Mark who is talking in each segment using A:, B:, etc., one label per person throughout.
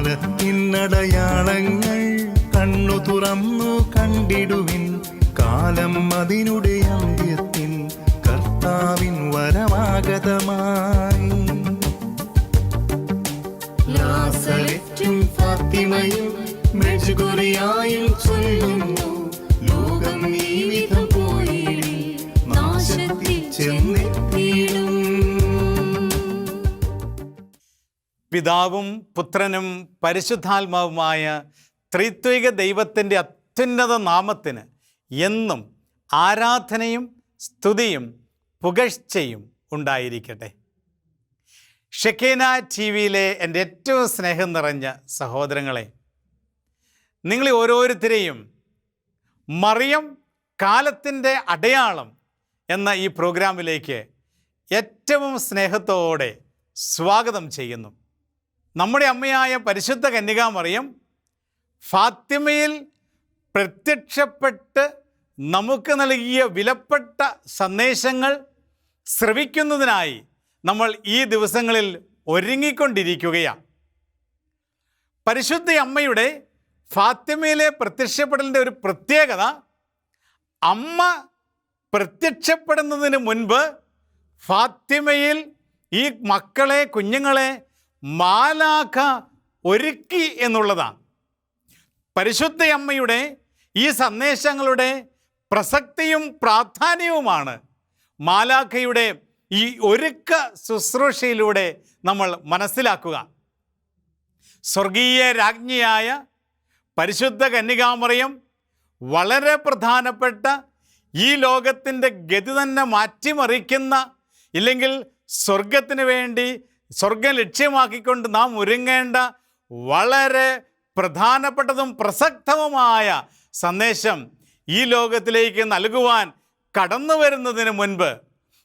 A: കാലത്തിനടയാളങ്ങൾ കണ്ണു തുറന്നു കണ്ടിടുവിൻ. കാലം അതിനുടെ അന്ത്യത്തിൻ കർത്താവിൻ വരമാഗതമായി മെഴുകുറിയായും ചൊല്ലുന്നു. ലോകം ഈ വിധം പോയി നാശത്തിൽ
B: പിതാവും പുത്രനും പരിശുദ്ധാത്മാവുമായ ത്രിത്വിക ദൈവത്തിന്റെ അത്യുന്നത നാമത്തിന് എന്നും ആരാധനയും സ്തുതിയും പുകഴ്ചയും ഉണ്ടായിരിക്കട്ടെ. ഷെക്കേന ടി വിയിലെ എന്റെ ഏറ്റവും സ്നേഹം നിറഞ്ഞ സഹോദരങ്ങളെ നിങ്ങൾ ഓരോരുത്തരെയും മറിയം കാലത്തിന്റെ അടയാളം എന്ന ഈ പ്രോഗ്രാമിലേക്ക് ഏറ്റവും സ്നേഹത്തോടെ സ്വാഗതം ചെയ്യുന്നു. നമ്മുടെ അമ്മയായ പരിശുദ്ധ കന്യകാമറിയം ഫാത്തിമയിൽ പ്രത്യക്ഷപ്പെട്ട് നമുക്ക് നൽകിയ വിലപ്പെട്ട സന്ദേശങ്ങൾ ശ്രവിക്കുന്നതിനായി നമ്മൾ ഈ ദിവസങ്ങളിൽ ഒരുങ്ങിക്കൊണ്ടിരിക്കുകയാണ്. പരിശുദ്ധ അമ്മയുടെ ഫാത്തിമയിലെ പ്രത്യക്ഷപ്പെടലിന്റെ ഒരു പ്രത്യേകത അമ്മ പ്രത്യക്ഷപ്പെടുന്നതിന് മുൻപ് ഫാത്തിമയിൽ ഈ മക്കളെ കുഞ്ഞുങ്ങളെ മാലാഖ ഒരുക്കി എന്നുള്ളതാണ്. പരിശുദ്ധ അമ്മയുടെ ഈ സന്ദേശങ്ങളുടെ പ്രസക്തിയും പ്രാധാന്യവുമാണ് മാലാഖയുടെ ഈ ഒരുക്ക ശുശ്രൂഷയിലൂടെ നമ്മൾ മനസ്സിലാക്കുക. സ്വർഗീയ രാജ്ഞിയായ പരിശുദ്ധ കന്യകാമറിയം വളരെ പ്രധാനപ്പെട്ട ഈ ലോകത്തിന്റെ ഗതി തന്നെ മാറ്റിമറിക്കുന്ന ഇല്ലെങ്കിൽ സ്വർഗത്തിന് വേണ്ടി സ്വർഗം ലക്ഷ്യമാക്കിക്കൊണ്ട് നാം ഒരുങ്ങേണ്ട വളരെ പ്രധാനപ്പെട്ടതും പ്രസക്തവുമായ സന്ദേശം ഈ ലോകത്തിലേക്ക് നൽകുവാൻ കടന്നു വരുന്നതിന് മുൻപ്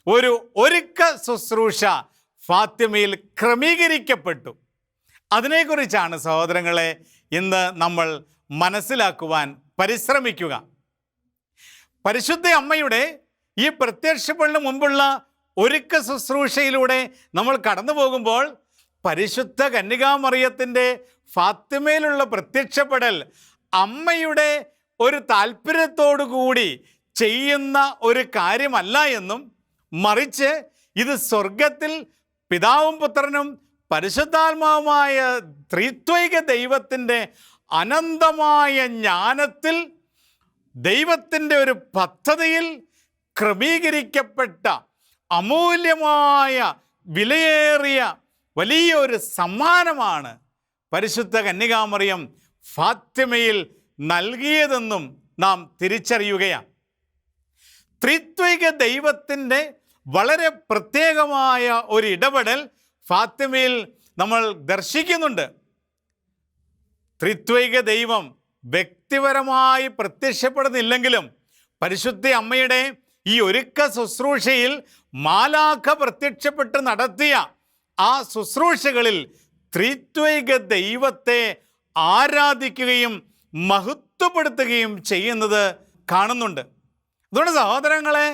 B: ഒരു ഒരുക്ക ശുശ്രൂഷ ഫാത്തിമയിൽ ക്രമീകരിക്കപ്പെട്ടു. അതിനെക്കുറിച്ചാണ് സഹോദരങ്ങളെ ഇന്ന് നമ്മൾ മനസ്സിലാക്കുവാൻ പരിശ്രമിക്കുക. പരിശുദ്ധ അമ്മയുടെ ഈ പ്രത്യക്ഷപ്പെടലിന് മുമ്പുള്ള ഒരുക്ക ശുശ്രൂഷയിലൂടെ നമ്മൾ കടന്നു പോകുമ്പോൾ പരിശുദ്ധ കന്യകാമറിയത്തിന്റെ ഫാത്തിമയിലുള്ള പ്രത്യക്ഷപ്പെടൽ അമ്മയുടെ ഒരു താല്പര്യത്തോടു കൂടി ചെയ്യുന്ന ഒരു കാര്യമല്ല എന്നും മറിച്ച് ഇത് സ്വർഗത്തിൽ പിതാവും പുത്രനും പരിശുദ്ധാത്മാവുമായ ത്രിത്വൈക ദൈവത്തിന്റെ അനന്തമായ ജ്ഞാനത്തിൽ ദൈവത്തിന്റെ ഒരു പദ്ധതിയിൽ ക്രമീകരിക്കപ്പെട്ട അമൂല്യമായ വിലയേറിയ വലിയ ഒരു സമ്മാനമാണ് പരിശുദ്ധ കന്യകാമറിയം ഫാത്തിമയിൽ നൽകിയതെന്നും നാം തിരിച്ചറിയുകയാണ്. ത്രിത്വിക ദൈവത്തിന്റെ വളരെ പ്രത്യേകമായ ഒരു ഇടപെടൽ ഫാത്തിമയിൽ നമ്മൾ ദർശിക്കുന്നുണ്ട്. ത്രിത്വിക ദൈവം വ്യക്തിപരമായി പ്രത്യക്ഷപ്പെടുന്നില്ലെങ്കിലും പരിശുദ്ധ അമ്മയുടെ ഈ ഒരുക്ക ശുശ്രൂഷയിൽ മാലാഖ പ്രത്യക്ഷപ്പെട്ട് നടത്തിയ ആ ശുശ്രൂഷകളിൽ ത്രിത്വൈക ദൈവത്തെ ആരാധിക്കുകയും മഹത്വപ്പെടുത്തുകയും ചെയ്യുന്നത് കാണുന്നുണ്ട്. അതുകൊണ്ട് സഹോദരങ്ങളെ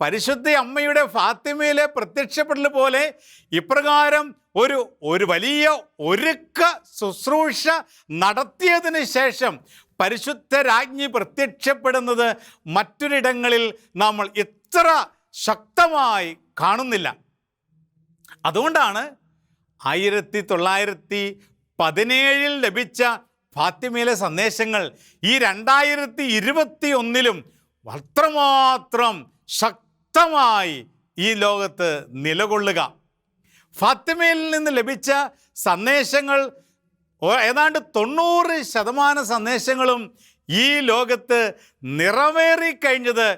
B: പരിശുദ്ധ അമ്മയുടെ ഫാത്തിമയിലെ പ്രത്യക്ഷപ്പെടൽ പോലെ ഇപ്രകാരം ഒരു ഒരു വലിയ ഒരുക്ക ശുശ്രൂഷ നടത്തിയതിന് ശേഷം പരിശുദ്ധ രാജ്ഞി പ്രത്യക്ഷപ്പെടുന്നത് മറ്റൊരിടങ്ങളിൽ നമ്മൾ ഇത്ര ശക്തമായി കാണുന്നില്ല. അതുകൊണ്ടാണ് ആയിരത്തി തൊള്ളായിരത്തി പതിനേഴിൽ ലഭിച്ച ഫാത്തിമയിലെ സന്ദേശങ്ങൾ ഈ രണ്ടായിരത്തി ഇരുപത്തി ഒന്നിലും അത്രമാത്രം ശക്തമായി ഈ ലോകത്ത് നിലകൊള്ളുക. ഫാത്തിമയിൽ നിന്ന് ലഭിച്ച സന്ദേശങ്ങൾ ഏതാണ്ട് തൊണ്ണൂറ് ശതമാനം സന്ദേശങ്ങളും ഈ ലോകത്ത് നിറവേറിക്കഴിഞ്ഞത്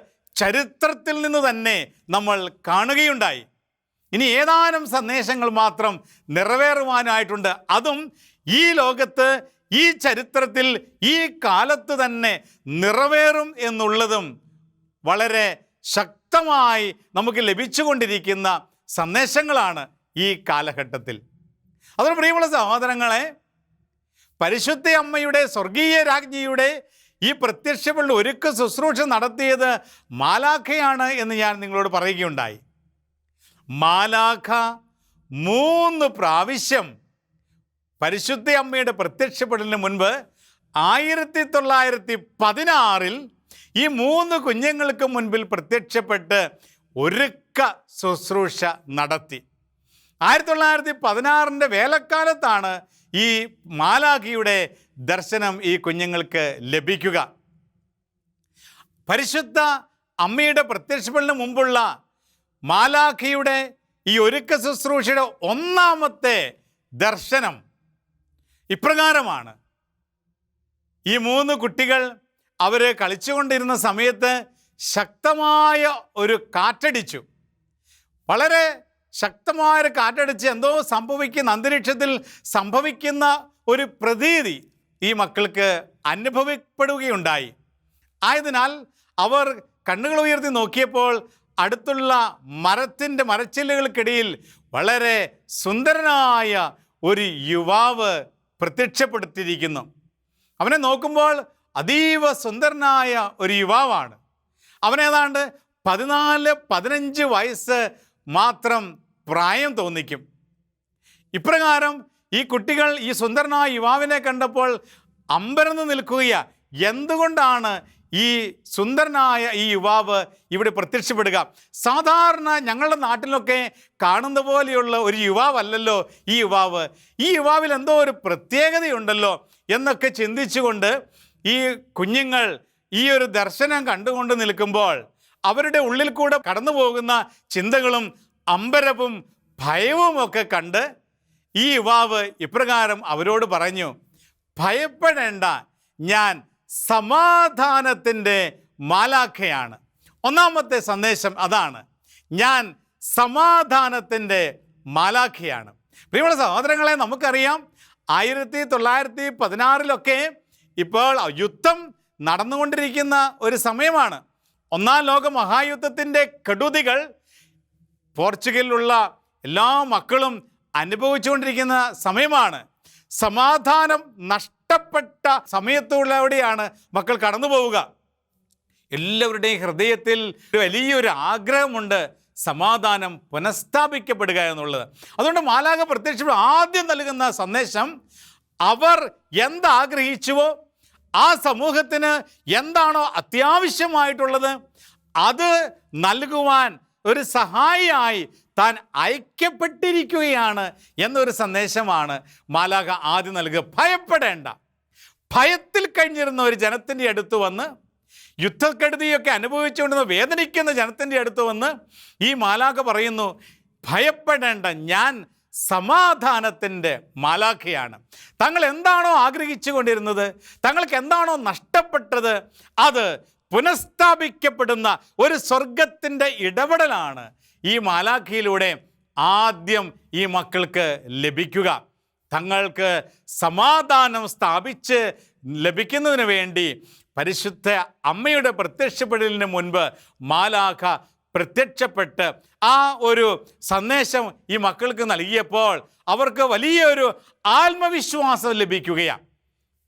B: ചരിത്രത്തിൽ നിന്ന് തന്നെ നമ്മൾ കാണുകയുണ്ടായി. ഇനി ഏതാനും സന്ദേശങ്ങൾ മാത്രം നിറവേറുവാനായിട്ടുണ്ട്. അതും ഈ ലോകത്ത് ഈ ചരിത്രത്തിൽ ഈ കാലത്ത് തന്നെ നിറവേറും എന്നുള്ളതും വളരെ ശക്തമായി നമുക്ക് ലഭിച്ചുകൊണ്ടിരിക്കുന്ന സന്ദേശങ്ങളാണ് ഈ കാലഘട്ടത്തിൽ. അതുകൊണ്ട് പ്രിയമുള്ള സഹോദരങ്ങളെ പരിശുദ്ധ അമ്മയുടെ സ്വർഗീയ രാജ്ഞിയുടെ ഈ പ്രത്യക്ഷമുള്ള ഒരുക്ക ശുശ്രൂഷ നടത്തിയത് മാലാഖയാണ് എന്ന് ഞാൻ നിങ്ങളോട് പറയുകയുണ്ടായി. മാലാഖ മൂന്ന് പ്രാവശ്യം പരിശുദ്ധ അമ്മയുടെ പ്രത്യക്ഷപ്പെടലിന് മുൻപ് ആയിരത്തി തൊള്ളായിരത്തി പതിനാറിൽ ഈ മൂന്ന് കുഞ്ഞുങ്ങൾക്ക് മുൻപിൽ പ്രത്യക്ഷപ്പെട്ട് ഒരുക്ക ശുശ്രൂഷ നടത്തി. ആയിരത്തി തൊള്ളായിരത്തി പതിനാറിന്റെ വേലക്കാലത്താണ് ഈ മാലാഖിയുടെ ദർശനം ഈ കുഞ്ഞുങ്ങൾക്ക് ലഭിക്കുക. പരിശുദ്ധ അമ്മയുടെ പ്രത്യക്ഷപ്പെടലിന് മുമ്പുള്ള മാലാഖിയുടെ ഈ ഒരുക്ക ശുശ്രൂഷയുടെ ഒന്നാമത്തെ ദർശനം ഇപ്രകാരമാണ്. ഈ മൂന്ന് കുട്ടികൾ അവർ കളിച്ചുകൊണ്ടിരുന്ന സമയത്ത് ശക്തമായ ഒരു കാറ്റടിച്ചു. വളരെ ശക്തമായ ഒരു കാറ്റടിച്ച് എന്തോ സംഭവിക്കുന്ന അന്തരീക്ഷത്തിൽ സംഭവിക്കുന്ന ഒരു പ്രതീതി ഈ മക്കൾക്ക് അനുഭവപ്പെടുകയുണ്ടായി. ആയതിനാൽ അവർ കണ്ണുകൾ ഉയർത്തി നോക്കിയപ്പോൾ അടുത്തുള്ള മരത്തിന്റെ മരച്ചില്ലുകൾക്കിടയിൽ വളരെ സുന്ദരനായ ഒരു യുവാവ് പ്രത്യക്ഷപ്പെടുത്തിയിരിക്കുന്നു. അവനെ നോക്കുമ്പോൾ അതീവ സുന്ദരനായ ഒരു യുവാവാണ്. അവനേതാണ്ട് പതിനാല് പതിനഞ്ച് വയസ്സ് മാത്രം പ്രായം തോന്നിക്കും. ഇപ്രകാരം ഈ കുട്ടികൾ ഈ സുന്ദരനായ യുവാവിനെ കണ്ടപ്പോൾ അമ്പരന്ന് നിൽക്കുകയാ. എന്തുകൊണ്ടാണ് ഈ സുന്ദരനായ ഈ യുവാവ് ഇവിടെ പ്രത്യക്ഷപ്പെടുക? സാധാരണ ഞങ്ങളുടെ നാട്ടിലൊക്കെ കാണുന്ന പോലെയുള്ള ഒരു യുവാവല്ലല്ലോ ഈ യുവാവ്. ഈ യുവാവിൽ എന്തോ ഒരു പ്രത്യേകതയുണ്ടല്ലോ എന്നൊക്കെ ചിന്തിച്ചുകൊണ്ട് ഈ കുഞ്ഞുങ്ങൾ ഈ ഒരു ദർശനം കണ്ടുകൊണ്ട് നിൽക്കുമ്പോൾ അവരുടെ ഉള്ളിൽ കൂടെ കടന്നു പോകുന്ന ചിന്തകളും അമ്പരവും ഭയവുമൊക്കെ കണ്ട് ഈ യുവാവ് ഇപ്രകാരം അവരോട് പറഞ്ഞു ഭയപ്പെടേണ്ട ഞാൻ സമാധാനത്തിന്റെ മാലാഖയാണ്. ഒന്നാമത്തെ സന്ദേശം അതാണ് ഞാൻ സമാധാനത്തിന്റെ മാലാഖയാണ്. പ്രിയമുള്ള സഹോദരങ്ങളെ നമുക്കറിയാം ആയിരത്തി തൊള്ളായിരത്തി പതിനാറിലൊക്കെ ഇപ്പോൾ യുദ്ധം നടന്നുകൊണ്ടിരിക്കുന്ന ഒരു സമയമാണ്. ഒന്നാം ലോക മഹായുദ്ധത്തിന്റെ കെടുതികൾ പോർച്ചുഗലിലുള്ള എല്ലാ മക്കളും അനുഭവിച്ചുകൊണ്ടിരിക്കുന്ന സമയമാണ്. സമാധാനം നഷ്ടപ്പെട്ട സമയത്തുള്ളവിടെയാണ് മക്കൾ കടന്നു പോവുക. എല്ലാവരുടെയും ഹൃദയത്തിൽ വലിയൊരു ആഗ്രഹമുണ്ട് സമാധാനം പുനഃസ്ഥാപിക്കപ്പെടുക എന്നുള്ളത്. അതുകൊണ്ട് മാലാഖ പ്രത്യക്ഷം ആദ്യം നൽകുന്ന സന്ദേശം അവർ എന്താഗ്രഹിച്ചുവോ ആ സമൂഹത്തിന് എന്താണോ അത്യാവശ്യമായിട്ടുള്ളത് അത് നൽകുവാൻ ഒരു സഹായിയായി താൻ ഐക്യപ്പെട്ടിരിക്കുകയാണ് എന്നൊരു സന്ദേശമാണ് മാലാഖ ആദ്യം നൽകുക ഭയപ്പെടേണ്ട. ഭയത്തിൽ കഴിഞ്ഞിരുന്ന ഒരു ജനത്തിന്റെ അടുത്ത് വന്ന് യുദ്ധക്കെടുതിയൊക്കെ അനുഭവിച്ചുകൊണ്ടിരുന്ന വേദനിക്കുന്ന ജനത്തിന്റെ അടുത്ത് വന്ന് ഈ മാലാഖ പറയുന്നു ഭയപ്പെടേണ്ട ഞാൻ സമാധാനത്തിന്റെ മാലാഖയാണ്. തങ്ങൾ എന്താണോ ആഗ്രഹിച്ചു കൊണ്ടിരുന്നത് തങ്ങൾക്ക് എന്താണോ നഷ്ടപ്പെട്ടത് അത് പുനഃസ്ഥാപിക്കപ്പെടുന്ന ഒരു സ്വർഗത്തിന്റെ ഇടപെടലാണ് ഈ മാലാഖിയിലൂടെ ആദ്യം ഈ മക്കൾക്ക് ലഭിക്കുക. തങ്ങൾക്ക് സമാധാനം സ്ഥാപിച്ച് ലഭിക്കുന്നതിന് വേണ്ടി പരിശുദ്ധ അമ്മയുടെ പ്രത്യക്ഷപ്പെടലിന് മുൻപ് മാലാഖ പ്രത്യക്ഷപ്പെട്ട് ആ ഒരു സന്ദേശം ഈ മക്കൾക്ക് നൽകിയപ്പോൾ അവർക്ക് വലിയൊരു ആത്മവിശ്വാസം ലഭിക്കുകയാണ്.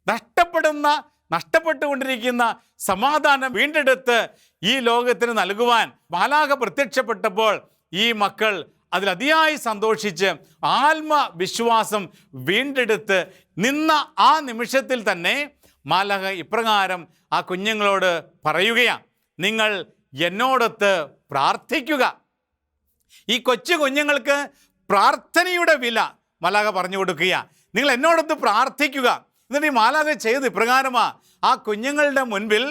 B: നഷ്ടപ്പെടുന്ന നഷ്ടപ്പെട്ടുകൊണ്ടിരിക്കുന്ന സമാധാനം വീണ്ടെടുത്ത് ഈ ലോകത്തിന് നൽകുവാൻ മാലാഖ പ്രത്യക്ഷപ്പെട്ടപ്പോൾ ഈ മക്കൾ അതിലതിയായി സന്തോഷിച്ച് ആത്മവിശ്വാസം വീണ്ടെടുത്ത് നിന്ന ആ നിമിഷത്തിൽ തന്നെ മാലാഖ ഇപ്രകാരം ആ കുഞ്ഞുങ്ങളോട് പറയുകയാണ് നിങ്ങൾ എന്നോടൊത്ത് പ്രാർത്ഥിക്കുക. ഈ കൊച്ചു കുഞ്ഞുങ്ങൾക്ക് പ്രാർത്ഥനയുടെ വില മാലാഖ പറഞ്ഞു കൊടുക്കുക നിങ്ങൾ എന്നോടൊത്ത് പ്രാർത്ഥിക്കുക. എന്നിട്ട് ഈ മാലാഖ ചെയ്ത് ഇപ്രകാരമാ ആ കുഞ്ഞുങ്ങളുടെ മുൻപിൽ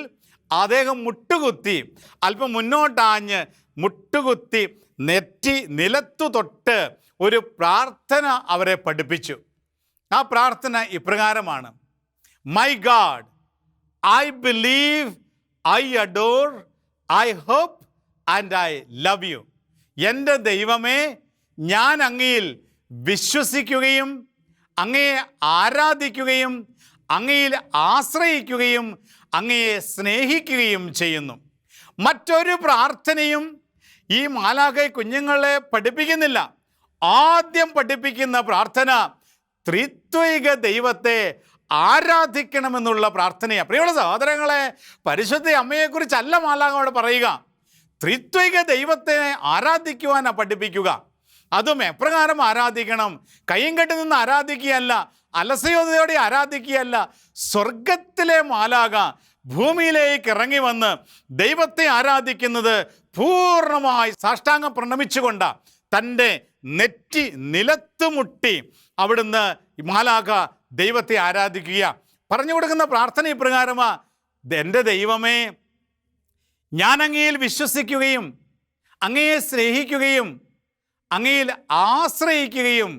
B: അദ്ദേഹം മുട്ടുകുത്തി അല്പം മുന്നോട്ടാഞ്ഞ് മുട്ടുകുത്തി നെറ്റി നിലത്തു തൊട്ട് ഒരു പ്രാർത്ഥന അവരെ പഠിപ്പിച്ചു. ആ പ്രാർത്ഥന ഇപ്രകാരമാണ്. My God I believe I adore I hope and I love you എന്റെ ദൈവമേ ഞാൻ അങ്ങയിൽ വിശ്വസിക്കുകയും അങ്ങയെ ആരാധിക്കുകയും അങ്ങയിൽ ആശ്രയിക്കുകയും അങ്ങയെ സ്നേഹിക്കുകയും ചെയ്യുന്നു. മറ്റൊരു പ്രാർത്ഥനയും ഈ മാലാഖ കുഞ്ഞുങ്ങളെ പഠിപ്പിക്കുന്നില്ല. ആദ്യം പഠിപ്പിക്കുന്ന പ്രാർത്ഥന ത്രിത്വിക ദൈവത്തെ ആരാധിക്കണമെന്നുള്ള പ്രാർത്ഥനയാണ് പ്രിയമുള്ള സഹോദരങ്ങളെ പരിശുദ്ധ അമ്മയെക്കുറിച്ചല്ല മാലാഖ അവിടെ പറയുക. ത്രിത്വിക ദൈവത്തെ ആരാധിക്കുവാനാണ് പഠിപ്പിക്കുക. അതും എപ്രകാരം ആരാധിക്കണം? കയ്യും കെട്ടി നിന്ന് ആരാധിക്കുകയല്ല അലസയോധയോടെ ആരാധിക്കുകയല്ല സ്വർഗത്തിലെ മാലാക ഭൂമിയിലേക്ക് ഇറങ്ങി വന്ന് ദൈവത്തെ ആരാധിക്കുന്നത് പൂർണമായി സാഷ്ടാംഗം പ്രണമിച്ചുകൊണ്ട് തന്റെ നെറ്റി നിലത്തുമുട്ടി അവിടുന്ന് മാലാക ദൈവത്തെ ആരാധിക്കുക. പറഞ്ഞു കൊടുക്കുന്ന പ്രാർത്ഥന ഇപ്രകാരമാ എന്റെ ദൈവമേ ഞാൻ അങ്ങയിൽ വിശ്വസിക്കുകയും അങ്ങയെ സ്നേഹിക്കുകയും അങ്ങയിൽ ആശ്രയിക്കുകയും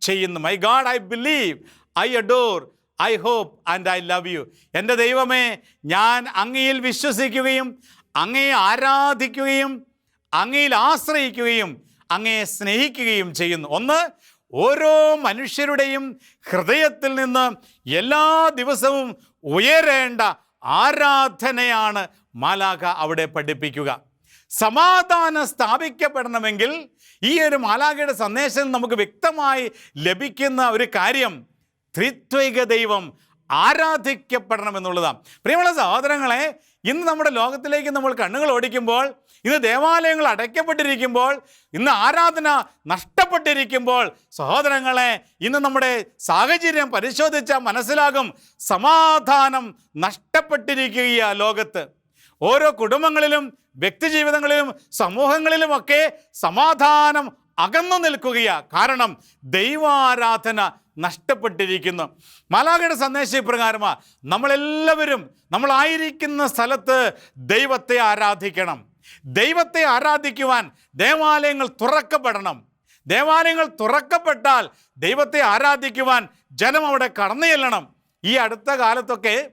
B: ചെയ്യുന്നു. My God I believe I adore I hope and I love you എന്റെ ദൈവമേ ഞാൻ അങ്ങയിൽ വിശ്വസിക്കുകയും അങ്ങയെ ആരാധിക്കുകയും അങ്ങയിൽ ആശ്രയിക്കുകയും അങ്ങയെ സ്നേഹിക്കുകയും ചെയ്യുന്നു. ഒന്ന് ഓരോ മനുഷ്യരുടെയും ഹൃദയത്തിൽ നിന്ന് എല്ലാ ദിവസവും ഉയരേണ്ട ആരാധനയാണ് മാലാഖ അവിടെ പഠിപ്പിക്കുക. സമാധാനം സ്ഥാപിക്കപ്പെടണമെങ്കിൽ ഈ ഒരു മാലാഖയുടെ സന്ദേശം നമുക്ക് വ്യക്തമായി ലഭിക്കുന്ന ഒരു കാര്യം ത്രിത്വൈക ദൈവം ആരാധിക്കപ്പെടണമെന്നുള്ളതാണ് പ്രിയമുള്ള സഹോദരങ്ങളെ ഇന്ന് നമ്മുടെ ലോകത്തിലേക്ക് നമ്മൾ കണ്ണുകൾ ഓടിക്കുമ്പോൾ ഇന്ന് ദേവാലയങ്ങൾ അടയ്ക്കപ്പെട്ടിരിക്കുമ്പോൾ ഇന്ന് ആരാധന നഷ്ടപ്പെട്ടിരിക്കുമ്പോൾ സഹോദരങ്ങളെ ഇന്ന് നമ്മുടെ സാഹചര്യം പരിശോധിച്ചാൽ മനസ്സിലാകും സമാധാനം നഷ്ടപ്പെട്ടിരിക്കുക ലോകത്ത്. ഓരോ കുടുംബങ്ങളിലും വ്യക്തിജീവിതങ്ങളിലും സമൂഹങ്ങളിലുമൊക്കെ സമാധാനം അകന്നു നിൽക്കുകയാ. കാരണം ദൈവാരാധന നഷ്ടപ്പെട്ടിരിക്കുന്നു. മാലാഖയുടെ സന്ദേശം ഇപ്രകാരമാണ് നമ്മളെല്ലാവരും നമ്മളായിരിക്കുന്ന സ്ഥലത്ത് ദൈവത്തെ ആരാധിക്കണം. ദൈവത്തെ ആരാധിക്കുവാൻ ദേവാലയങ്ങൾ തുറക്കപ്പെടണം. ദേവാലയങ്ങൾ തുറക്കപ്പെട്ടാൽ ദൈവത്തെ ആരാധിക്കുവാൻ ജനം അവിടെ കടന്നു ചെല്ലണം. ഈ അടുത്ത കാലത്തൊക്കെ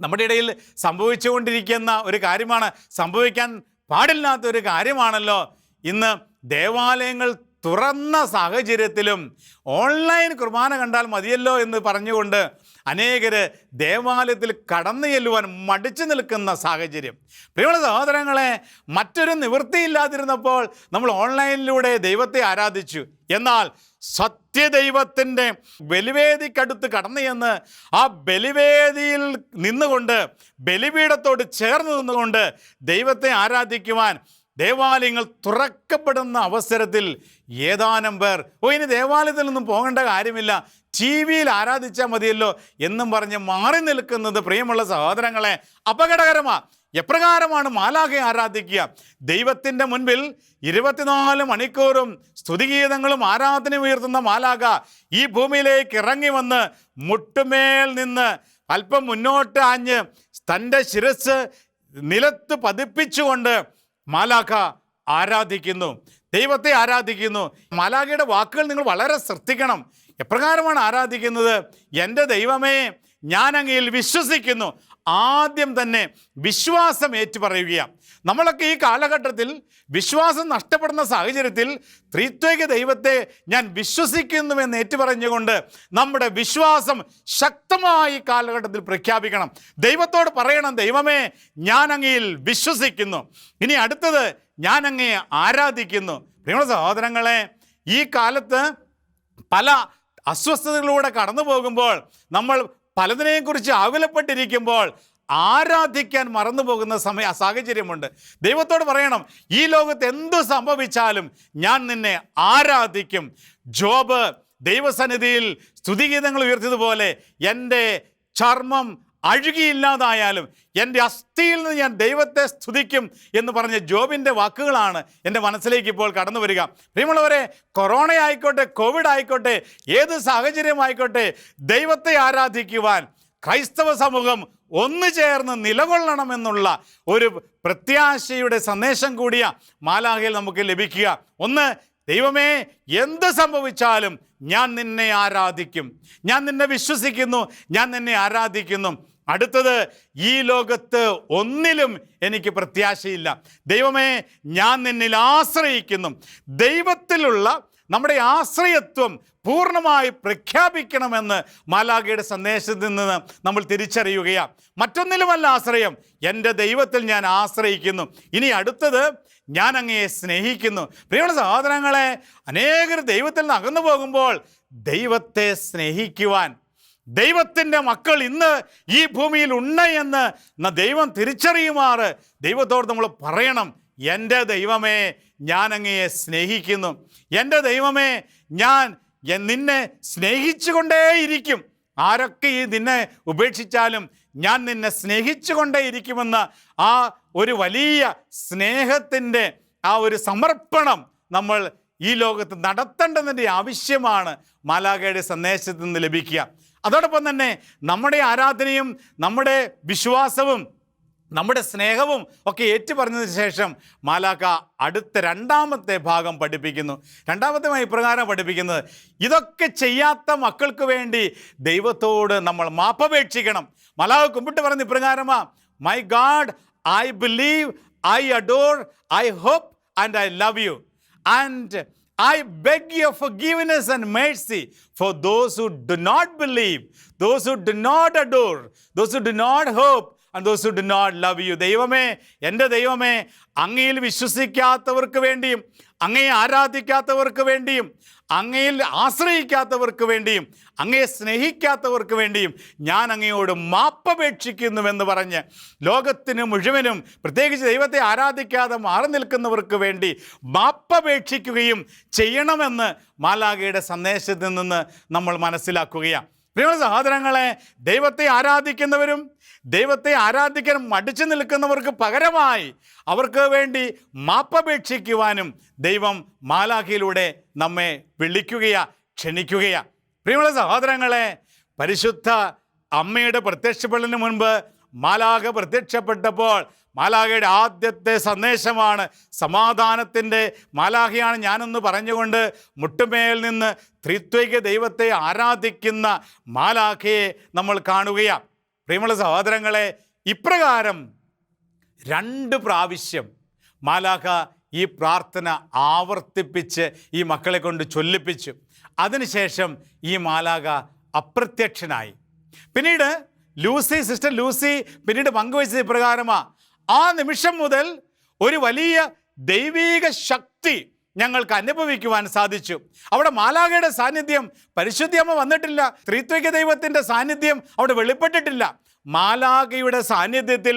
B: നമ്മുടെ ഇടയിൽ സംഭവിച്ചുകൊണ്ടിരിക്കുന്ന ഒരു കാര്യമാണ്. സംഭവിക്കാൻ പാടില്ലാത്ത ഒരു കാര്യമാണല്ലോ. ഇന്ന് ദേവാലയങ്ങൾ തുറന്ന സാഹചര്യത്തിലും ഓൺലൈൻ കുർബാന കണ്ടാൽ മതിയല്ലോ എന്ന് പറഞ്ഞുകൊണ്ട് അനേകർ ദേവാലയത്തിൽ കടന്നു ചെല്ലുവാൻ മടിച്ചു നിൽക്കുന്ന സാഹചര്യം. പ്രിയമുള്ള സഹോദരങ്ങളെ മറ്റൊരു നിവൃത്തിയില്ലാതിരുന്നപ്പോൾ നമ്മൾ ഓൺലൈനിലൂടെ ദൈവത്തെ ആരാധിച്ചു. എന്നാൽ സത്യദൈവത്തിന്റെ ബലിവേദിക്കടുത്ത് കടന്നു ചെന്ന് ആ ബലിവേദിയിൽ നിന്നുകൊണ്ട് ബലിപീഠത്തോട് ചേർന്ന് നിന്നുകൊണ്ട് ദൈവത്തെ ആരാധിക്കുവാൻ ദേവാലയങ്ങൾ തുറക്കപ്പെടുന്ന അവസരത്തിൽ ഏതാനും പേർ ഓ ഇനി ദേവാലയത്തിൽ നിന്നും പോകേണ്ട കാര്യമില്ല. ടി വിയിൽ ആരാധിച്ചാൽ മതിയല്ലോ എന്നും പറഞ്ഞ് മാറി നിൽക്കുന്നത് പ്രിയമുള്ള സഹോദരങ്ങളെ അപകടകരമാണ് എപ്രകാരമാണ് മാലാഖയെ ആരാധിക്കുക? ദൈവത്തിന്റെ മുൻപിൽ ഇരുപത്തിനാല് മണിക്കൂറും സ്തുതിഗീതങ്ങളും ആരാധന ഉയർത്തുന്ന മാലാഖ ഈ ഭൂമിയിലേക്ക് ഇറങ്ങി വന്ന് മുട്ടുമേൽ നിന്ന് അല്പം മുന്നോട്ട് ആഞ്ഞ് തന്റെ ശിരസ് നിലത്ത് പതിപ്പിച്ചുകൊണ്ട് മാലാഖ ആരാധിക്കുന്നു. ദൈവത്തെ ആരാധിക്കുന്നു. മാലാഖയുടെ വാക്കുകൾ നിങ്ങൾ വളരെ ശ്രദ്ധിക്കണം. എപ്രകാരമാണ് ആരാധിക്കുന്നത്? എന്റെ ദൈവമേ ഞാൻ അങ്ങയിൽ വിശ്വസിക്കുന്നു. ആദ്യം തന്നെ വിശ്വാസം ഏറ്റുപറയുകയാണ്. നമ്മളൊക്കെ ഈ കാലഘട്ടത്തിൽ വിശ്വാസം നഷ്ടപ്പെടുന്ന സാഹചര്യത്തിൽ ത്രിത്വൈക ദൈവത്തെ ഞാൻ വിശ്വസിക്കുന്നുവെന്ന് ഏറ്റുപറഞ്ഞുകൊണ്ട് നമ്മുടെ വിശ്വാസം ശക്തമായി കാലഘട്ടത്തിൽ പ്രഖ്യാപിക്കണം. ദൈവത്തോട് പറയണം ദൈവമേ ഞാൻ അങ്ങയിൽ വിശ്വസിക്കുന്നു. ഇനി അടുത്തത് ഞാൻ അങ്ങയെ ആരാധിക്കുന്നു. പ്രിയമുള്ള സഹോദരങ്ങളെ ഈ കാലത്ത് പല അസ്വസ്ഥതകളിലൂടെ കടന്നു പോകുമ്പോൾ നമ്മൾ പലതിനെക്കുറിച്ച് ആകുലപ്പെട്ടിരിക്കുമ്പോൾ ആരാധിക്കാൻ മറന്നു പോകുന്ന സമയ സാഹചര്യമുണ്ട്. ദൈവത്തോട് പറയണം ഈ ലോകത്ത് എന്ത് സംഭവിച്ചാലും ഞാൻ നിന്നെ ആരാധിക്കും. ജോബ് ദൈവസന്നിധിയിൽ സ്തുതിഗീതങ്ങൾ ഉയർത്തിയതുപോലെ എന്റെ ചർമ്മം അഴുകിയില്ലാതായാലും എന്റെ അസ്ഥിയിൽ നിന്ന് ഞാൻ ദൈവത്തെ സ്തുതിക്കും എന്ന് പറഞ്ഞ ജോബിന്റെ വാക്കുകളാണ് എന്റെ മനസ്സിലേക്ക് ഇപ്പോൾ കടന്നു വരിക. പ്രിയമുള്ളവരെ കൊറോണ ആയിക്കോട്ടെ കോവിഡ് ആയിക്കോട്ടെ ഏത് സാഹചര്യമായിക്കോട്ടെ ദൈവത്തെ ആരാധിക്കുവാൻ ക്രൈസ്തവ സമൂഹം ഒന്നു ചേർന്ന് നിലകൊള്ളണമെന്നുള്ള ഒരു പ്രത്യാശയുടെ സന്ദേശം കൂടിയ മാലാഹയിൽ നമുക്ക് ലഭിക്കുക. ഒന്ന് ദൈവമേ എന്ത് സംഭവിച്ചാലും ഞാൻ നിന്നെ ആരാധിക്കും. ഞാൻ നിന്നെ വിശ്വസിക്കുന്നു ഞാൻ നിന്നെ ആരാധിക്കുന്നു. അടുത്തത് ഈ ലോകത്ത് ഒന്നിലും എനിക്ക് പ്രത്യാശയില്ല. ദൈവമേ ഞാൻ നിന്നിൽ ആശ്രയിക്കുന്നു. ദൈവത്തിലുള്ള നമ്മുടെ ആശ്രയത്വം പൂർണമായി പ്രഖ്യാപിക്കണമെന്ന് മാലാഖയുടെ സന്ദേശത്തിൽ നിന്ന് നമ്മൾ തിരിച്ചറിയുകയാണ് മറ്റൊന്നിലുമല്ല ആശ്രയം. എന്റെ ദൈവത്തിൽ ഞാൻ ആശ്രയിക്കുന്നു. ഇനി അടുത്തത് ഞാൻ അങ്ങയെ സ്നേഹിക്കുന്നു. പ്രിയമുള്ള സഹോദരങ്ങളെ അനേകർ ദൈവത്തിൽ നിന്ന് അകന്നു പോകുമ്പോൾ ദൈവത്തെ സ്നേഹിക്കുവാൻ ദൈവത്തിന്റെ മക്കൾ ഇന്ന് ഈ ഭൂമിയിൽ ഉണ്ട് എന്ന് ദൈവം തിരിച്ചറിയുമാറ്. ദൈവത്തോട് നമ്മൾ പറയണം എന്റെ ദൈവമേ ഞാൻ അങ്ങയെ സ്നേഹിക്കുന്നു. എന്റെ ദൈവമേ ഞാൻ നിന്നെ സ്നേഹിച്ചുകൊണ്ടേയിരിക്കും. ആരൊക്കെ ഈ നിന്നെ ഉപേക്ഷിച്ചാലും ഞാൻ നിന്നെ സ്നേഹിച്ചുകൊണ്ടേയിരിക്കുമെന്ന് ആ ഒരു വലിയ സ്നേഹത്തിന്റെ ആ ഒരു സമർപ്പണം നമ്മൾ ഈ ലോകത്ത് നടത്തേണ്ടതിന്റെ ആവശ്യമാണ്. മാലാഖയുടെ സന്ദേശത്തിൽ നിന്ന് ലഭിക്കുക. അതോടൊപ്പം തന്നെ നമ്മുടെ ആരാധനയും നമ്മുടെ വിശ്വാസവും നമ്മുടെ സ്നേഹവും ഒക്കെ ഏറ്റുപറഞ്ഞതിന് ശേഷം മാലാക്ക അടുത്ത രണ്ടാമത്തെ ഭാഗം പഠിപ്പിക്കുന്നു. രണ്ടാമത്തെ ഇപ്രകാരം പഠിപ്പിക്കുന്നത് ഇതൊക്കെ ചെയ്യാത്ത മക്കൾക്ക് വേണ്ടി ദൈവത്തോട് നമ്മൾ മാപ്പപേക്ഷിക്കണം. മാലാക കുമ്പിട്ട് പറഞ്ഞ ഇപ്രകാരമാ my God I believe I adore I hope and I love you and I beg your forgiveness and mercy for those who do not believe, those who do not adore, those who do not hope, those who do not love you. ദൈവമേ എന്റെ ദൈവമേ അങ്ങയിൽ വിശ്വസിക്കാത്തവർക്ക് വേണ്ടിയും അങ്ങയെ ആരാധിക്കാത്തവർക്ക് വേണ്ടിയും അങ്ങയിൽ ആശ്രയിക്കാത്തവർക്ക് വേണ്ടിയും അങ്ങയെ സ്നേഹിക്കാത്തവർക്ക് വേണ്ടിയും ഞാൻ അങ്ങയോട് മാപ്പപേക്ഷിക്കുന്നുവെന്ന് പറഞ്ഞ് ലോകത്തിന് മുഴുവനും പ്രത്യേകിച്ച് ദൈവത്തെ ആരാധിക്കാതെ മാറി നിൽക്കുന്നവർക്ക് വേണ്ടി മാപ്പപേക്ഷിക്കുകയും ചെയ്യണമെന്ന് മാലാഖയുടെ സന്ദേശത്തിൽ നിന്ന് നമ്മൾ മനസ്സിലാക്കുകയാണ്. പ്രിയമുള്ള സഹോദരങ്ങളെ ദൈവത്തെ ആരാധിക്കുന്നവരും ദൈവത്തെ ആരാധിക്കാൻ മടിച്ചു നിൽക്കുന്നവർക്ക് പകരമായി അവർക്ക് വേണ്ടി മാപ്പപേക്ഷിക്കുവാനും ദൈവം മാലാഖിയിലൂടെ നമ്മെ വിളിക്കുകയാ ക്ഷണിക്കുകയാ. പ്രിയമുള്ള സഹോദരങ്ങളെ പരിശുദ്ധ അമ്മയുടെ പ്രത്യക്ഷപ്പെടലിന് മുൻപ് മാലാഖ പ്രത്യക്ഷപ്പെട്ടപ്പോൾ മാലാഖയുടെ ആദ്യത്തെ സന്ദേശമാണ് സമാധാനത്തിന്റെ മാലാഖയാണ് ഞാനെന്ന് പറഞ്ഞുകൊണ്ട് മുട്ടുമേൽ നിന്ന് ത്രിത്വൈക ദൈവത്തെ ആരാധിക്കുന്ന മാലാഖയെ നമ്മൾ കാണുകയാണ്. പ്രിയമുള്ള സഹോദരങ്ങളെ ഇപ്രകാരം രണ്ട് പ്രാവശ്യം മാലാഖ ഈ പ്രാർത്ഥന ആവർത്തിപ്പിച്ച് ഈ മക്കളെ കൊണ്ട് ചൊല്ലിപ്പിച്ചു. അതിനുശേഷം ഈ മാലാഖ അപ്രത്യക്ഷനായി. പിന്നീട് ലൂസി സിസ്റ്റർ ലൂസി പിന്നീട് പങ്കുവച്ചത് ഇപ്രകാരമാ. ആ നിമിഷം മുതൽ ഒരു വലിയ ദൈവീക ശക്തി ഞങ്ങൾക്ക് അനുഭവിക്കുവാൻ സാധിച്ചു. അവിടെ മാലാഖയുടെ സാന്നിധ്യം പരിശുദ്ധിയമ്മ വന്നിട്ടില്ല. ത്രിത്വിക ദൈവത്തിന്റെ സാന്നിധ്യം അവിടെ വെളിപ്പെട്ടിട്ടില്ല. മാലാഖയുടെ സാന്നിധ്യത്തിൽ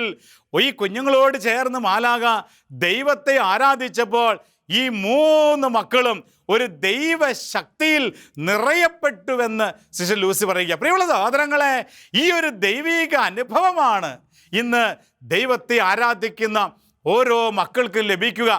B: ഈ കുഞ്ഞുങ്ങളോട് ചേർന്ന് മാലാഖ ദൈവത്തെ ആരാധിച്ചപ്പോൾ ഈ മൂന്ന് മക്കളും ഒരു ദൈവശക്തിയിൽ നിറയപ്പെട്ടുവെന്ന് ശിശു ലൂസി പറയുക. പ്രിയമുള്ള സഹോദരങ്ങളെ ഈ ഒരു ദൈവീക അനുഭവമാണ് ഇന്ന് ദൈവത്തെ ആരാധിക്കുന്ന ഓരോ മക്കൾക്കും ലഭിക്കുക.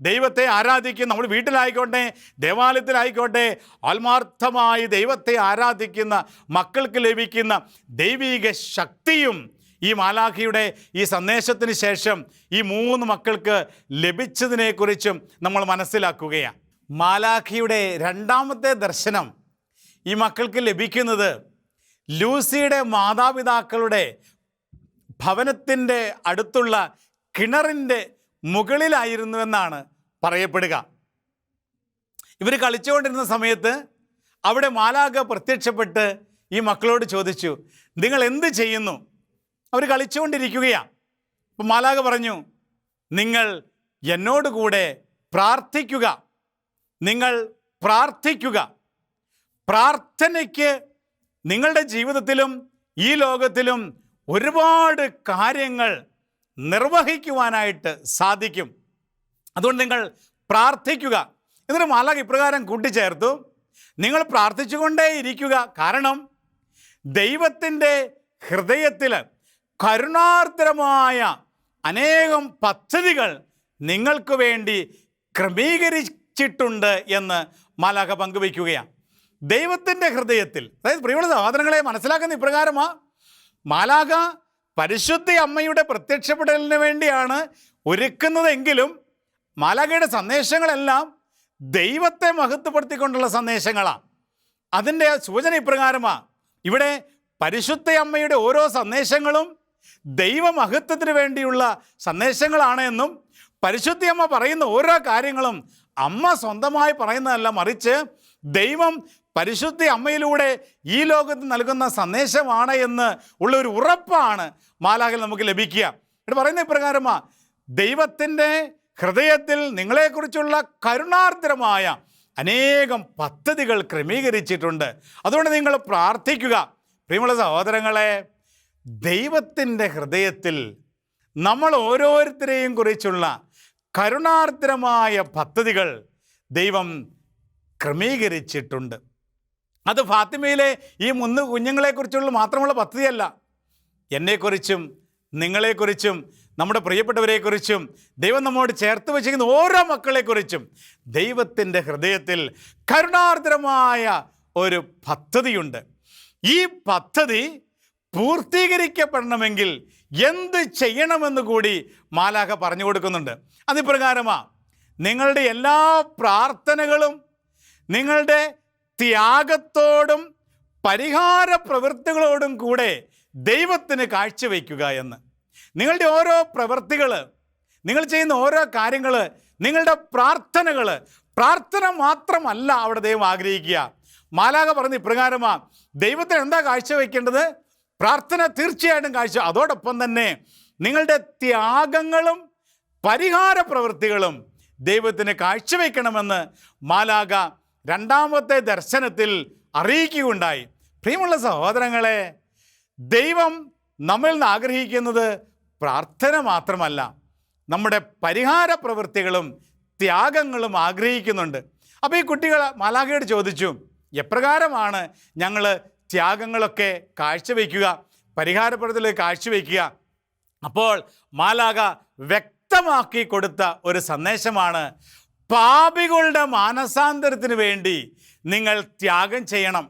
B: ദൈവത്തെ ആരാധിക്കുന്ന നമ്മൾ വീട്ടിലായിക്കോട്ടെ ദേവാലയത്തിലായിക്കോട്ടെ ആത്മാർത്ഥമായി ദൈവത്തെ ആരാധിക്കുന്ന മക്കൾക്ക് ലഭിക്കുന്ന ദൈവീക ശക്തിയും ഈ മാലാഖിയുടെ ഈ സന്ദേശത്തിന് ശേഷം ഈ മൂന്ന് മക്കൾക്ക് ലഭിച്ചതിനെക്കുറിച്ചും നമ്മൾ മനസ്സിലാക്കുകയാണ്. മാലാഖിയുടെ രണ്ടാമത്തെ ദർശനം ഈ മക്കൾക്ക് ലഭിക്കുന്നത് ലൂസിയുടെ മാതാപിതാക്കളുടെ ഭവനത്തിന്റെ അടുത്തുള്ള കിണറിന്റെ മുകളിലായിരുന്നുവെന്നാണ് പറയപ്പെടുക. ഇവർ കളിച്ചുകൊണ്ടിരുന്ന സമയത്ത് അവിടെ മാലാഖ പ്രത്യക്ഷപ്പെട്ട് ഈ മക്കളോട് ചോദിച്ചു നിങ്ങൾ എന്ത് ചെയ്യുന്നു? അവർ കളിച്ചുകൊണ്ടിരിക്കുകയാണ്. അപ്പം മാലാഖ പറഞ്ഞു നിങ്ങൾ എന്നോട് കൂടെ പ്രാർത്ഥിക്കുക. നിങ്ങൾ പ്രാർത്ഥിക്കുക. പ്രാർത്ഥനയ്ക്ക് നിങ്ങളുടെ ജീവിതത്തിലും ഈ ലോകത്തിലും ഒരുപാട് കാര്യങ്ങൾ നിർവഹിക്കുവാനായിട്ട് സാധിക്കും. അതുകൊണ്ട് നിങ്ങൾ പ്രാർത്ഥിക്കുക. എന്നിട്ട് മാലാഖ ഇപ്രകാരം കൂട്ടിച്ചേർത്തു നിങ്ങൾ പ്രാർത്ഥിച്ചുകൊണ്ടേ ഇരിക്കുക കാരണം ദൈവത്തിന്റെ ഹൃദയത്തിൽ കരുണാർദ്രമായ അനേകം പദ്ധതികൾ നിങ്ങൾക്ക് വേണ്ടി ക്രമീകരിച്ചിട്ടുണ്ട് എന്ന് മാലാഖ പങ്കുവയ്ക്കുകയാണ്. ദൈവത്തിന്റെ ഹൃദയത്തിൽ അതായത് പ്രിയമുള്ള സഹോദരങ്ങളെ മനസ്സിലാക്കുന്ന ഇപ്രകാരമാ. മാലാഖ പരിശുദ്ധ അമ്മയുടെ പ്രത്യക്ഷപ്പെടലിന് വേണ്ടിയാണ് ഒരുക്കുന്നതെങ്കിലും മാലാഖയുടെ സന്ദേശങ്ങളെല്ലാം ദൈവത്തെ മഹത്വപ്പെടുത്തിക്കൊണ്ടുള്ള സന്ദേശങ്ങളാണ് അതിന്റെ സൂചന ഇപ്രകാരമാണ് ഇവിടെ പരിശുദ്ധ അമ്മയുടെ ഓരോ സന്ദേശങ്ങളും ദൈവമഹത്വത്തിന് വേണ്ടിയുള്ള സന്ദേശങ്ങളാണ് എന്നും പരിശുദ്ധി അമ്മ പറയുന്ന ഓരോ കാര്യങ്ങളും അമ്മ സ്വന്തമായി പറയുന്നതല്ല മറിച്ച് ദൈവം പരിശുദ്ധി അമ്മയിലൂടെ ഈ ലോകത്ത് നൽകുന്ന സന്ദേശമാണ് എന്ന് ഉള്ള ഒരു ഉറപ്പാണ് മാലാഖിൽ നമുക്ക് ലഭിക്കുക. ഇവിടെ പറയുന്ന ഇപ്രകാരമാണ് ദൈവത്തിന്റെ ഹൃദയത്തിൽ നിങ്ങളെക്കുറിച്ചുള്ള കരുണാർദ്രമായ അനേകം പദ്ധതികൾ ക്രമീകരിച്ചിട്ടുണ്ട്. അതുകൊണ്ട് നിങ്ങൾ പ്രാർത്ഥിക്കുക. പ്രിയമുള്ള സഹോദരങ്ങളെ ദൈവത്തിന്റെ ഹൃദയത്തിൽ നമ്മൾ ഓരോരുത്തരെയും കുറിച്ചുള്ള കരുണാർദ്രമായ പദ്ധതികൾ ദൈവം ക്രമീകരിച്ചിട്ടുണ്ട്. അത് ഫാത്തിമയിലെ ഈ മൂന്ന് കുഞ്ഞുങ്ങളെക്കുറിച്ചുള്ള മാത്രമുള്ള പദ്ധതിയല്ല. എന്നെക്കുറിച്ചും നിങ്ങളെക്കുറിച്ചും നമ്മുടെ പ്രിയപ്പെട്ടവരെക്കുറിച്ചും ദൈവം നമ്മോട് ചേർത്ത് വച്ചിരിക്കുന്ന ഓരോ മക്കളെക്കുറിച്ചും ദൈവത്തിന്റെ ഹൃദയത്തിൽ കരുണാർദ്രമായ ഒരു പദ്ധതിയുണ്ട്. ഈ പദ്ധതി പൂർത്തീകരിക്കപ്പെടണമെങ്കിൽ എന്ത് ചെയ്യണമെന്ന് കൂടി മാലാഖ പറഞ്ഞു കൊടുക്കുന്നുണ്ട്. അതിപ്രകാരമാ നിങ്ങളുടെ എല്ലാ പ്രാർത്ഥനകളും നിങ്ങളുടെ ത്യാഗത്തോടും പരിഹാര പ്രവൃത്തികളോടും കൂടെ ദൈവത്തിന് കാഴ്ചവെക്കുക എന്ന്. നിങ്ങളുടെ ഓരോ പ്രവൃത്തികൾ നിങ്ങൾ ചെയ്യുന്ന ഓരോ കാര്യങ്ങൾ നിങ്ങളുടെ പ്രാർത്ഥനകൾ പ്രാർത്ഥന മാത്രമല്ല അവിടെ ദൈവം ആഗ്രഹിക്കുക. മാലാഖ പറഞ്ഞ ഇപ്രകാരമാണ് ദൈവത്തിന് എന്താ കാഴ്ചവെക്കേണ്ടത്? പ്രാർത്ഥന തീർച്ചയായിട്ടും കാഴ്ച. അതോടൊപ്പം തന്നെ നിങ്ങളുടെ ത്യാഗങ്ങളും പരിഹാര പ്രവൃത്തികളും ദൈവത്തിന് കാഴ്ചവെക്കണമെന്ന് മാലാക രണ്ടാമത്തെ ദർശനത്തിൽ അറിയിക്കുകയുണ്ടായി. പ്രിയമുള്ള സഹോദരങ്ങളെ ദൈവം നമ്മിൽ നിന്ന് ആഗ്രഹിക്കുന്നത് പ്രാർത്ഥന മാത്രമല്ല. നമ്മുടെ പരിഹാര പ്രവൃത്തികളും ത്യാഗങ്ങളും ആഗ്രഹിക്കുന്നുണ്ട്. അപ്പോൾ ഈ കുട്ടികൾ മാലാഖയോട് ചോദിച്ചു എപ്രകാരമാണ് ഞങ്ങൾ ത്യാഗങ്ങളൊക്കെ കാഴ്ചവെക്കുക പരിഹാരപ്പെടുത്തൽ കാഴ്ചവെക്കുക അപ്പോൾ മാലാക വ്യക്തമാക്കി കൊടുത്ത ഒരു സന്ദേശമാണ് പാപികളുടെ മാനസാന്തരത്തിന് വേണ്ടി നിങ്ങൾ ത്യാഗം ചെയ്യണം.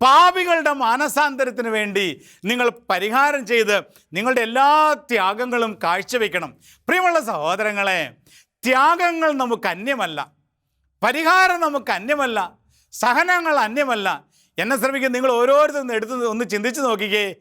B: പാപികളുടെ മാനസാന്തരത്തിന് വേണ്ടി നിങ്ങൾ പരിഹാരം ചെയ്ത് നിങ്ങളുടെ എല്ലാ ത്യാഗങ്ങളും കാഴ്ചവെക്കണം പ്രിയമുള്ള സഹോദരങ്ങളെ ത്യാഗങ്ങൾ നമുക്ക് അന്യമല്ല പരിഹാരം നമുക്ക് അന്യമല്ല സഹനങ്ങൾ അന്യമല്ല എന്നെ ശ്രമിക്കും നിങ്ങൾ ഓരോരുത്തരും എടുത്ത് ഒന്ന് ചിന്തിച്ച് നോക്കിക്കേ.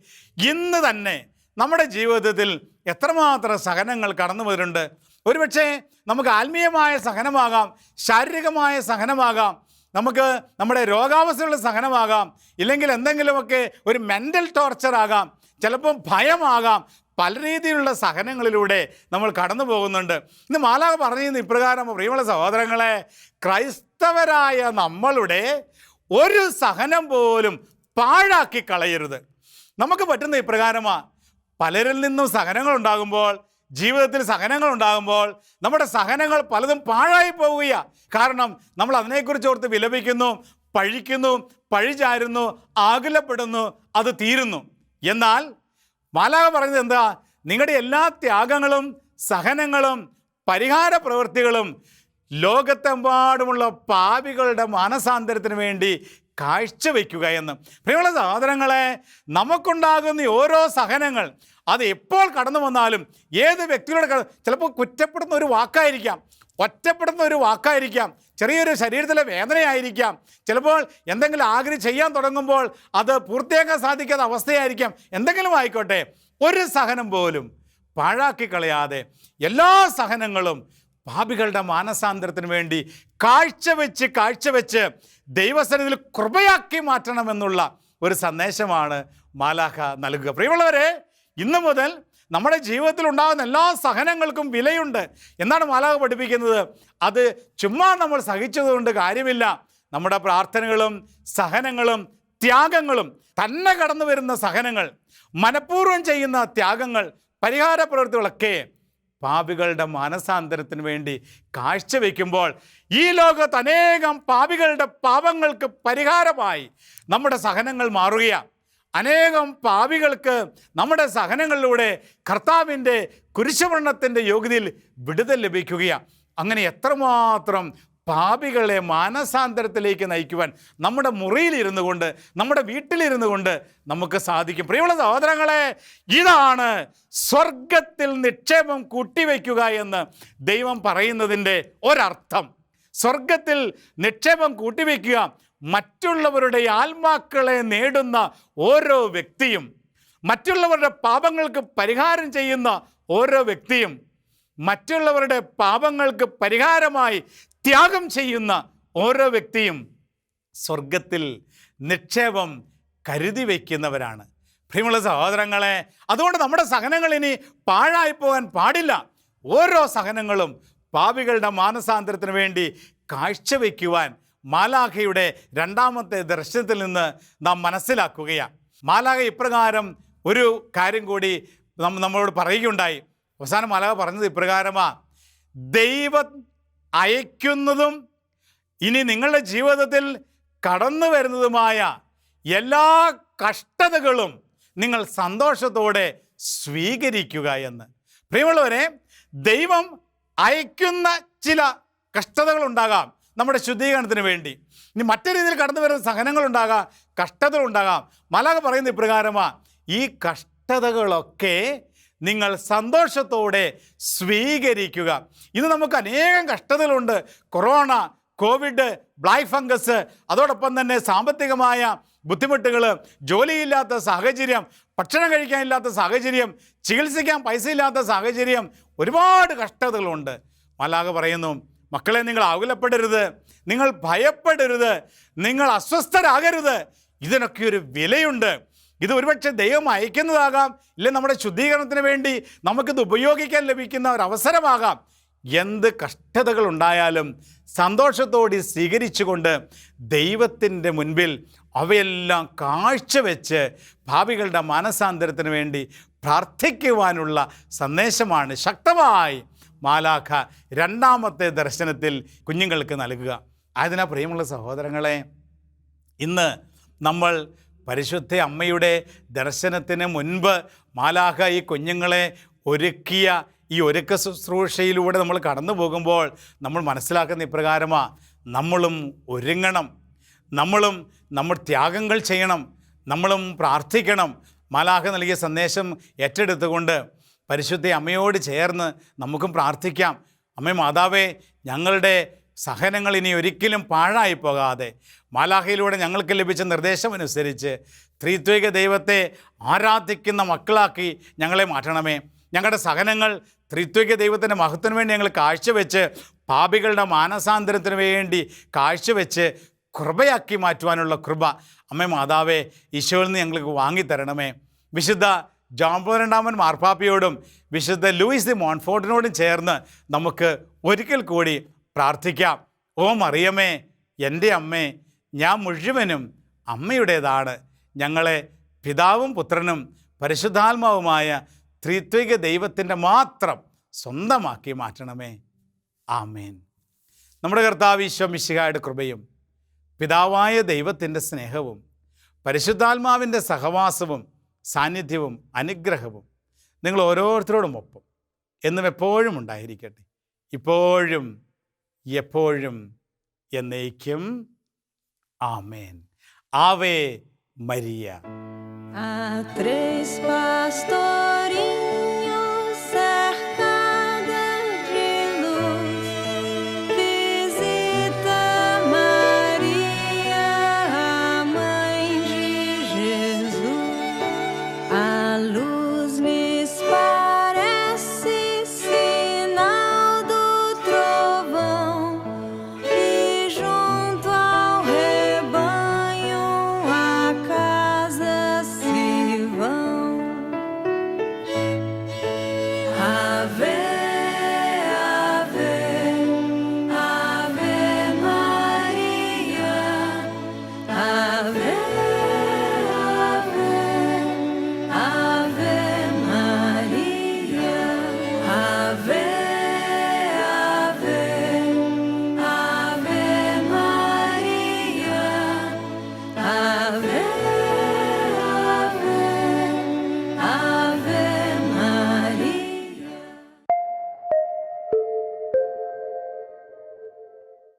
B: ഇന്ന് തന്നെ നമ്മുടെ ജീവിതത്തിൽ എത്രമാത്രം സഹനങ്ങൾ കടന്നു വരുന്നുണ്ട് ഒരുപക്ഷെ നമുക്ക് ആത്മീയമായ സഹനമാകാം ശാരീരികമായ സഹനമാകാം നമുക്ക് നമ്മുടെ രോഗാവസ്ഥയുള്ള സഹനമാകാം ഇല്ലെങ്കിൽ എന്തെങ്കിലുമൊക്കെ ഒരു മെന്റൽ ടോർച്ചർ ആകാം ചിലപ്പം ഭയമാകാം. പല രീതിയിലുള്ള സഹനങ്ങളിലൂടെ നമ്മൾ കടന്നു പോകുന്നുണ്ട്. ഇന്ന് മാലാഖ പറഞ്ഞിരുന്ന ഇപ്രകാരം പ്രിയമുള്ള സഹോദരങ്ങളെ ക്രൈസ്തവരായ നമ്മളുടെ ഒരു സഹനം പോലും പാഴാക്കി കളയരുത്. നമുക്ക് പറ്റുന്ന ഇപ്രകാരമാണ് പലരിൽ നിന്നും സഹനങ്ങൾ ഉണ്ടാകുമ്പോൾ ജീവിതത്തിൽ സഹനങ്ങൾ ഉണ്ടാകുമ്പോൾ നമ്മുടെ സഹനങ്ങൾ പലതും പാഴായി പോവുകയാണ് കാരണം നമ്മൾ അതിനെക്കുറിച്ച് ഓർത്ത് വിലപിക്കുന്നു പഴിക്കുന്നു പഴിചാരുന്നു ആകുലപ്പെടുന്നു അത് തീരുന്നു. എന്നാൽ മാലാക പറഞ്ഞത് എന്താ? നിങ്ങളുടെ എല്ലാ ത്യാഗങ്ങളും സഹനങ്ങളും പരിഹാര പ്രവൃത്തികളും ലോകത്തെമ്പാടുമുള്ള പാപികളുടെ മാനസാന്തരത്തിന് വേണ്ടി കാഴ്ചവെക്കുക എന്ന്. പ്രിയമുള്ള സഹോദരങ്ങളെ നമുക്കുണ്ടാകുന്ന ഓരോ സഹനങ്ങൾ അത് എപ്പോൾ കടന്നു വന്നാലും ഏത് വ്യക്തിയുടെ കട- ചിലപ്പോൾ കുറ്റപ്പെടുന്ന ഒരു വാക്കായിരിക്കാം ഒറ്റപ്പെടുന്ന ഒരു വാക്കായിരിക്കാം ചെറിയൊരു ശരീരത്തിലെ വേദനയായിരിക്കാം. ചിലപ്പോൾ എന്തെങ്കിലും ആഗ്രഹം ചെയ്യാൻ തുടങ്ങുമ്പോൾ അത് പൂർത്തിയാക്കാൻ സാധിക്കാത്ത അവസ്ഥയായിരിക്കാം. എന്തെങ്കിലും ആയിക്കോട്ടെ ഒരു സഹനം പോലും പാഴാക്കി കളയാതെ എല്ലാ സഹനങ്ങളും പാപികളുടെ മാനസാന്തരത്തിന് വേണ്ടി കാഴ്ചവെച്ച് കാഴ്ചവെച്ച് ദൈവസന്നിധിയിൽ കൃപയാക്കി മാറ്റണമെന്നുള്ള ഒരു സന്ദേശമാണ് മാലാഖ നൽകുക. പ്രിയമുള്ളവരെ ഇന്നു മുതൽ നമ്മുടെ ജീവിതത്തിൽ ഉണ്ടാകുന്ന എല്ലാ സഹനങ്ങൾക്കും വിലയുണ്ട്. എന്നാണ് മാലാഖ പഠിപ്പിക്കുന്നത്? അത് ചുമ്മാ നമ്മൾ സഹിച്ചതുകൊണ്ട് കാര്യമില്ല. നമ്മുടെ പ്രാർത്ഥനകളും സഹനങ്ങളും ത്യാഗങ്ങളും തന്നെ കടന്നു വരുന്ന സഹനങ്ങൾ മനഃപൂർവം ചെയ്യുന്ന ത്യാഗങ്ങൾ പരിഹാര പ്രവൃത്തികളൊക്കെ പാപികളുടെ മാനസാന്തരത്തിന് വേണ്ടി കാഴ്ചവെക്കുമ്പോൾ ഈ ലോകത്ത് അനേകം പാപികളുടെ പാപങ്ങൾക്ക് പരിഹാരമായി നമ്മുടെ സഹനങ്ങൾ മാറുകയാണ്. അനേകം പാപികൾക്ക് നമ്മുടെ സഹനങ്ങളിലൂടെ കർത്താവിന്റെ കുരിശുവർണത്തിന്റെ യോഗ്യതയിൽ വിടുതൽ ലഭിക്കുകയാണ്. അങ്ങനെ എത്രമാത്രം പാപികളെ മാനസാന്തരത്തിലേക്ക് നയിക്കുവാൻ നമ്മുടെ മുറിയിലിരുന്നു കൊണ്ട് നമ്മുടെ വീട്ടിലിരുന്നു കൊണ്ട് നമുക്ക് സാധിക്കും. പ്രിയമുള്ള സഹോദരങ്ങളെ ഇതാണ് സ്വർഗത്തിൽ നിക്ഷേപം കൂട്ടിവെക്കുക എന്ന് ദൈവം പറയുന്നതിന്റെ ഒരർത്ഥം. സ്വർഗത്തിൽ നിക്ഷേപം കൂട്ടിവെക്കുക മറ്റുള്ളവരുടെ ആത്മാക്കളെ നേടുന്ന ഓരോ വ്യക്തിയും മറ്റുള്ളവരുടെ പാപങ്ങൾക്ക് പരിഹാരം ചെയ്യുന്ന ഓരോ വ്യക്തിയും മറ്റുള്ളവരുടെ പാപങ്ങൾക്ക് പരിഹാരമായി ത്യാഗം ചെയ്യുന്ന ഓരോ വ്യക്തിയും സ്വർഗത്തിൽ നിക്ഷേപം കരുതി വയ്ക്കുന്നവരാണ്. പ്രിയമുള്ള സഹോദരങ്ങളെ അതുകൊണ്ട് നമ്മുടെ സഹനങ്ങൾ ഇനി പാഴായി പോകാൻ പാടില്ല. ഓരോ സഹനങ്ങളും പാപികളുടെ മാനസാന്തരത്തിന് വേണ്ടി കാഴ്ചവെക്കുവാൻ മാലാഖയുടെ രണ്ടാമത്തെ ദർശനത്തിൽ നിന്ന് നാം മനസ്സിലാക്കുകയാണ്. മാലാഖ ഇപ്രകാരം ഒരു കാര്യം കൂടി നമ്മളോട് പറയുകയുണ്ടായി. അവസാനം മലക പറഞ്ഞത് ഇപ്രകാരമാ. ദൈവം അയക്കുന്നതും ഇനി നിങ്ങളുടെ ജീവിതത്തിൽ കടന്നു വരുന്നതുമായ എല്ലാ കഷ്ടതകളും നിങ്ങൾ സന്തോഷത്തോടെ സ്വീകരിക്കുക എന്ന്. പ്രിയമുള്ളവരെ ദൈവം അയക്കുന്ന ചില കഷ്ടതകൾ ഉണ്ടാകാം നമ്മുടെ ശുദ്ധീകരണത്തിന് വേണ്ടി. ഇനി മറ്റു രീതിയിൽ കടന്നു വരുന്ന സഹനങ്ങളുണ്ടാകാം കഷ്ടതകളുണ്ടാകാം. മലക പറയുന്ന ഇപ്രകാരമാണ് ഈ കഷ്ടതകളൊക്കെ നിങ്ങൾ സന്തോഷത്തോടെ സ്വീകരിക്കുക. ഇന്ന് നമുക്ക് അനേകം കഷ്ടതകളുണ്ട്. കൊറോണ കോവിഡ് ബ്ലാക്ക് ഫംഗസ് അതോടൊപ്പം തന്നെ സാമ്പത്തികമായ ബുദ്ധിമുട്ടുകൾ ജോലിയില്ലാത്ത സാഹചര്യം ഭക്ഷണം കഴിക്കാനില്ലാത്ത സാഹചര്യം ചികിത്സിക്കാൻ പൈസ ഇല്ലാത്ത സാഹചര്യം ഒരുപാട് കഷ്ടതകളുണ്ട്. മലാഖ പറയുന്നു മക്കളെ നിങ്ങൾ ആകുലപ്പെടരുത് നിങ്ങൾ ഭയപ്പെടരുത്. നിങ്ങൾ അസ്വസ്ഥരാകരുത്. ഇതിനൊക്കെ ഒരു വിലയുണ്ട്. ഇത് ഒരുപക്ഷെ ദൈവം അയക്കുന്നതാകാം ഇല്ല നമ്മുടെ ശുദ്ധീകരണത്തിന് വേണ്ടി നമുക്കിത് ഉപയോഗിക്കാൻ ലഭിക്കുന്ന ഒരു അവസരമാകാം എന്ത് കഷ്ടതകൾ ഉണ്ടായാലും സന്തോഷത്തോടെ സ്വീകരിച്ചുകൊണ്ട് ദൈവത്തിന്റെ മുൻപിൽ അവയെല്ലാം കാഴ്ചവെച്ച് ഭാവികളുടെ മാനസാന്തരത്തിന് വേണ്ടി പ്രാർത്ഥിക്കുവാനുള്ള സന്ദേശമാണ് ശക്തമായി മാലാഖ രണ്ടാമത്തെ ദർശനത്തിൽ കുഞ്ഞുങ്ങൾക്ക് നൽകുക. അതിനാ പ്രിയമുള്ള സഹോദരങ്ങളെ ഇന്ന് നമ്മൾ പരിശുദ്ധ അമ്മയുടെ ദർശനത്തിന് മുൻപ് മാലാഹ ഈ കുഞ്ഞുങ്ങളെ ഒരുക്കിയ ഈ ഒരുക്ക ശുശ്രൂഷയിലൂടെ നമ്മൾ കടന്നു പോകുമ്പോൾ നമ്മൾ മനസ്സിലാക്കുന്ന ഇപ്രകാരമാണ് നമ്മളും ഒരുങ്ങണം. നമ്മളും നമ്മൾ ത്യാഗങ്ങൾ ചെയ്യണം. നമ്മളും പ്രാർത്ഥിക്കണം. മാലാഹ നൽകിയ സന്ദേശം ഏറ്റെടുത്തുകൊണ്ട് പരിശുദ്ധ അമ്മയോട് ചേർന്ന് നമുക്കും പ്രാർത്ഥിക്കാം. അമ്മ മാതാവേ ഞങ്ങളുടെ സഹനങ്ങൾ ഇനി ഒരിക്കലും പാഴായി പോകാതെ മാലാഹയിലൂടെ ഞങ്ങൾക്ക് ലഭിച്ച നിർദ്ദേശം അനുസരിച്ച് ത്രിത്വിക ദൈവത്തെ ആരാധിക്കുന്ന മക്കളാക്കി ഞങ്ങളെ മാറ്റണമേ. ഞങ്ങളുടെ സഹനങ്ങൾ ത്രിത്വിക ദൈവത്തിന്റെ മഹത്വത്തിന് വേണ്ടി ഞങ്ങൾ കാഴ്ചവെച്ച് പാപികളുടെ മാനസാന്തരത്തിന് വേണ്ടി കാഴ്ചവെച്ച് കൃപയാക്കി മാറ്റുവാനുള്ള കൃപ അമ്മ മാതാവേ ഈശോയിൽ നിന്ന് ഞങ്ങൾക്ക് വാങ്ങിത്തരണമേ. വിശുദ്ധ ജോംബോ രണ്ടാമൻ മാർപ്പാപ്പയോടും വിശുദ്ധ ലൂയിസ് ദി മോൺഫോർട്ടിനോടും ചേർന്ന് നമുക്ക് ഒരിക്കൽ കൂടി പ്രാർത്ഥിക്കാം. ഓ മറിയമേ എന്റെ അമ്മേ ഞാൻ മുഴുവനും അമ്മയുടേതാണ്. ഞങ്ങളെ പിതാവും പുത്രനും പരിശുദ്ധാത്മാവുമായ ത്രിത്വിക ദൈവത്തിന്റെ മാത്രം സ്വന്തമാക്കി മാറ്റണമേ. ആമേൻ. നമ്മുടെ കർത്താവ് ഈശോ മിശിഹായുടെ കൃപയും പിതാവായ ദൈവത്തിന്റെ സ്നേഹവും പരിശുദ്ധാത്മാവിന്റെ സഹവാസവും സാന്നിധ്യവും അനുഗ്രഹവും നിങ്ങൾ ഓരോരുത്തരോടും ഒപ്പം എന്നും എപ്പോഴും ഉണ്ടായിരിക്കട്ടെ. ഇപ്പോഴും എപ്പോഴും എന്നേക്കും. ആമേൻ. Ave Maria.
C: ആ pastores